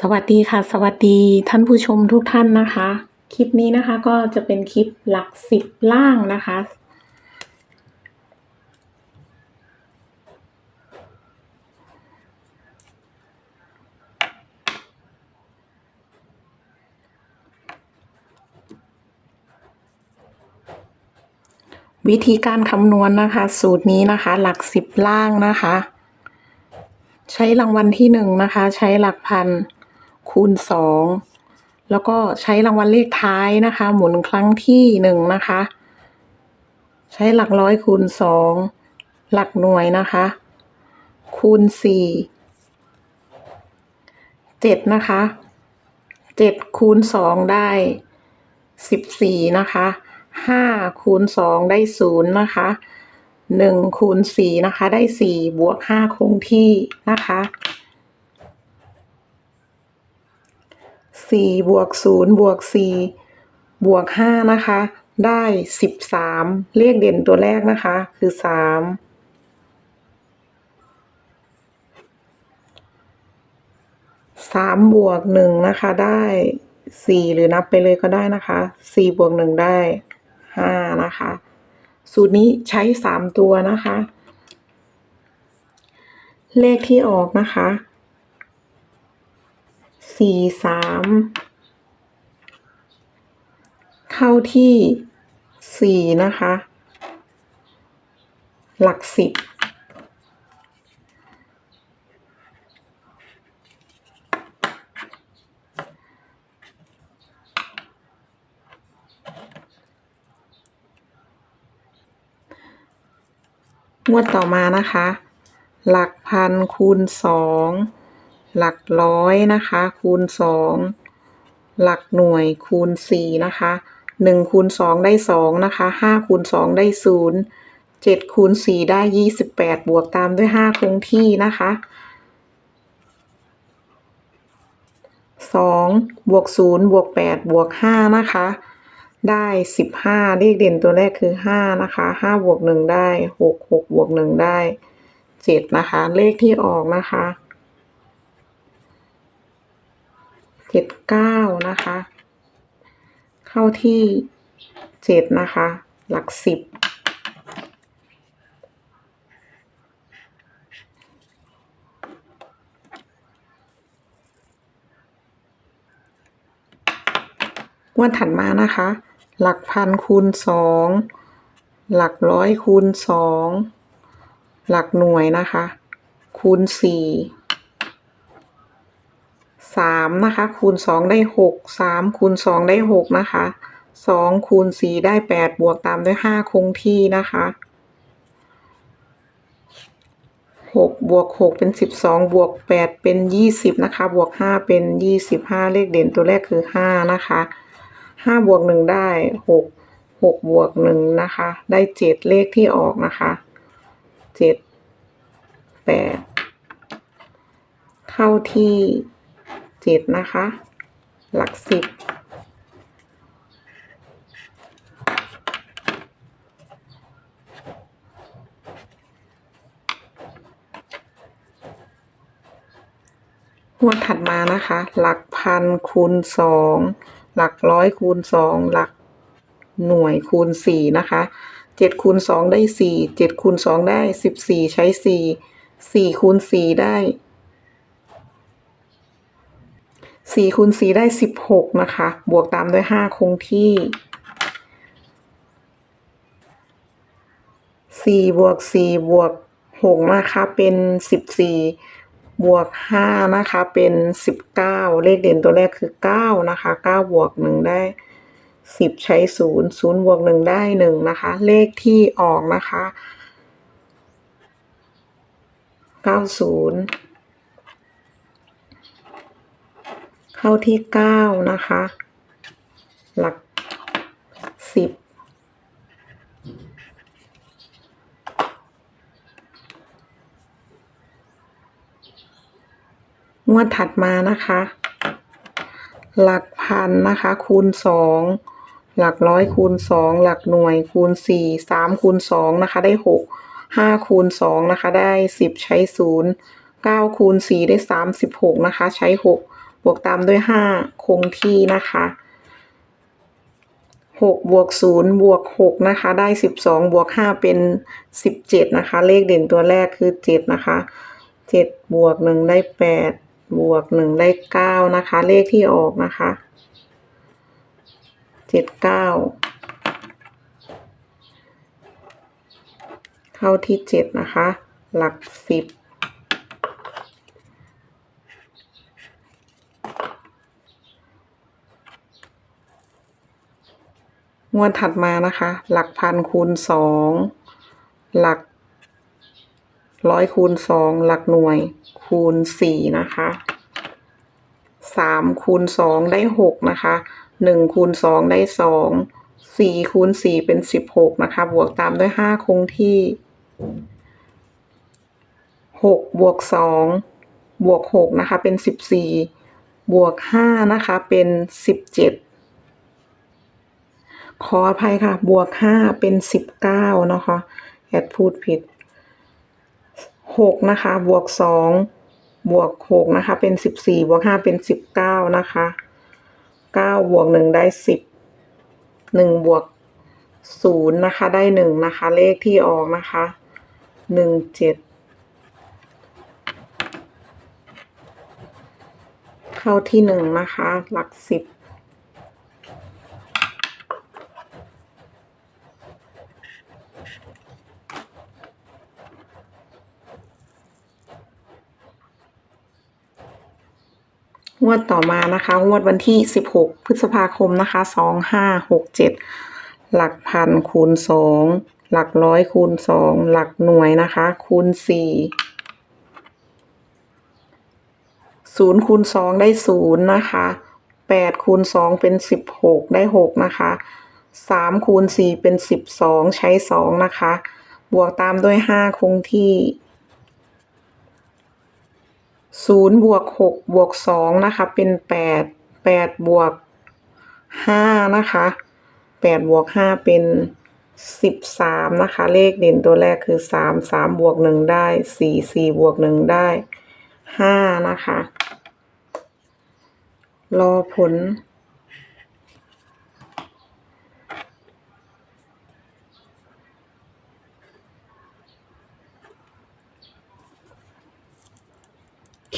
สวัสดีค่ะ สวัสดีท่านผู้ชมทุกท่านนะคะ คลิปนี้นะคะก็จะเป็นคลิปหลักสิบล่างนะคะ วิธีการคำนวณนะคะ สูตรนี้นะคะ หลักสิบล่างนะคะ ใช้รางวัลที่หนึ่งนะคะ ใช้หลักพัน คูณสองแล้วก็ใช้รางวัลเลขท้ายนะคะ หมุนครั้งที่หนึ่งนะคะ ใช้หลักร้อยคูณสองหลักหน่วยนะคะ คูณสี่เจ็ดนะคะเจ็ดคูณสองได้สิบสี่นะคะห้าคูณสองได้ศูนย์นะคะหนึ่งคูณสี่นะคะ ได้สี่บวกห้าคงที่นะคะ สี่บวกศูนย์บวกสี่บวกห้านะคะ ได้สิบสามเลขเด่นตัวแรกนะคะ คือสามสามบวกหนึ่งนะคะได้สี่หรือนับไปเลยก็ได้นะคะสี่บวกหนึ่งได้ห้านะคะ สูตรนี้ใช้สามตัวนะคะ เลขที่ออกนะคะ สี่สามเข้าที่สี่นะคะ หลักสิบงวดต่อมานะคะ หลักพันคูณสอง หลักร้อยนะคะ คูณสองหลักหน่วยคูณสี่นะคะหนึ่งคูณสองได้สองนะคะห้าคูณสองได้ศูนย์เจ็ดคูณสี่ได้ยี่สิบแปดบวกตามด้วยห้าคงที่นะคะสองบวกศูนย์บวกแปดบวกห้านะคะ ได้สิบห้าเลขเด่นตัวแรกคือห้านะคะห้าบวกหนึ่งได้หกหกบวกหนึ่งได้เจ็ดนะคะ เลขที่ออกนะคะ เจ็ดเก้านะคะ เข้าที่เจ็ดนะคะ หลักสิบงวดถัดมานะคะ หลักพันคูณสองหลักร้อยคูณสองหลักหน่วยนะคะ คูณสี่ สามนะคะ คูณสองได้หกสามคูณสองได้หกนะคะสองคูณสี่ได้แปดบวกตามด้วยห้าคงที่นะคะหกบวกหกเป็นสิบสองบวกแปดเป็นยี่สิบนะคะ บวกห้าเป็นยี่สิบห้าเลขเด่นตัวแรกคือห้านะคะห้าบวกหนึ่งได้หกหกบวกหนึ่งนะคะ ได้เจ็ดเลขที่ออกนะคะเจ็ดแปดเข้าที่ เจ็ดนะคะ หลักสิบงวดถัดมานะคะ หลักพันคูณสองหลักร้อยคูณสองหลักหน่วยคูณสี่นะคะเจ็ดคูณสองได้สี่เจ็ดคูณสองได้สิบสี่ใช้สี่สี่คูณสี่ได้ สี่คูณสี่ได้สิบหกนะคะ บวกตามด้วยห้าคงที่สี่บวกสี่บวกหกนะคะ เป็นสิบสี่บวกห้านะคะ เป็นสิบเก้าเลขเด่นตัวแรกคือเก้านะคะเก้าบวกหนึ่งได้สิบใช้ศูนย์ศูนย์บวกหนึ่งได้หนึ่งนะคะ เลขที่ออกนะคะเก้าศูนย์ เข้าที่เก้านะคะ หลักสิบงวดถัดมานะคะ หลักพันนะคะ คูณสองหลักร้อยคูณสองหลักหน่วยคูณสี่สามคูณสองนะคะ ได้หกห้าคูณสองนะคะ ได้สิบใช้ศูนย์เก้าคูณสี่ได้สามสิบหกนะคะ ใช้หก บวกตามด้วย 5 คงที่นะคะ6บวก0บวก6นะคะ ได้ 12 บวก 5 เป็น 17 นะคะ เลขเด่นตัวแรกคือ 7 นะคะ 7 บวก 1 ได้ 8 บวก 1 ได้ 9 นะคะ เลขที่ออกนะคะ 7 9 เข้าที่ 7 นะคะ หลัก 10 งวดถัดมานะคะ หลักพันคูณสองหลักร้อยคูณสองหลักหน่วยคูณสี่นะคะสามคูณสองได้หกนะคะหนึ่งคูณสองได้สองสี่คูณสี่เป็นสิบหกนะคะ บวกตามด้วยห้าคงที่หกบวกสองบวกหกนะคะ เป็นสิบสี่บวกห้านะคะ เป็นสิบเจ็ด ขออภัยค่ะ บวกห้าเป็นสิบเก้านะคะแอดพูดผิดหกนะคะ บวกสองบวกหกนะคะ เป็นสิบสี่บวกห้าเป็นสิบเก้านะคะเก้าบวกหนึ่งได้สิบหนึ่งบวกศูนย์นะคะ ได้หนึ่งนะคะ เลขที่ออกนะคะหนึ่งเจ็ดเข้าที่หนึ่งนะคะ หลักสิบ งวดต่อมานะคะ งวดวันที่ 16 พฤษภาคมนะคะ 2567 หลักพันคูณ 2 หลักร้อยคูณ 2 หลักหน่วยนะคะ คูณ 4 0คูณ 2 ได้ 0 นะคะ 8 คูณ 2 เป็น 16 ได้ 6 นะคะ 3 คูณ 4 เป็น 12 ใช้ 2 นะคะ บวกตามด้วย 5 คงที่ ศูนย์บวกหกบวกสองนะคะ เป็นแปดแปดบวกห้านะคะแปดบวกห้าเป็นสิบสามนะคะ เลขเด่นตัวแรกคือสามสามบวกหนึ่งได้สี่สี่บวกหนึ่งได้ห้านะคะ รอผล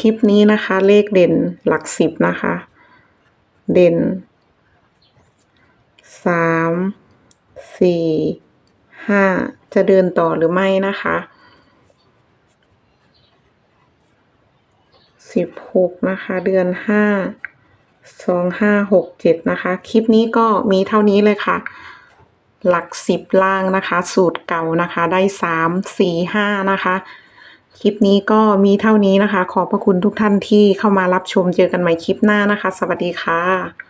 ลิปนี้นะคะ เลขเด่นหลักสิบนะคะ เด่นสามสี่ห้าจะเดินต่อหรือไม่นะคะสิบหกนะคะ เดือนห้าสองห้าหกเจ็ดนะคะ คลิปนี้ก็มีเท่านี้เลยค่ะ หลักสิบล่างนะคะ สูตรเก่านะคะ ได้สามสี่ห้านะคะ คลิปนี้ก็มีเท่านี้นะคะ ขอบพระคุณทุกท่านที่เข้ามารับชมเจอกันใหม่คลิปหน้านะคะ สวัสดีค่ะ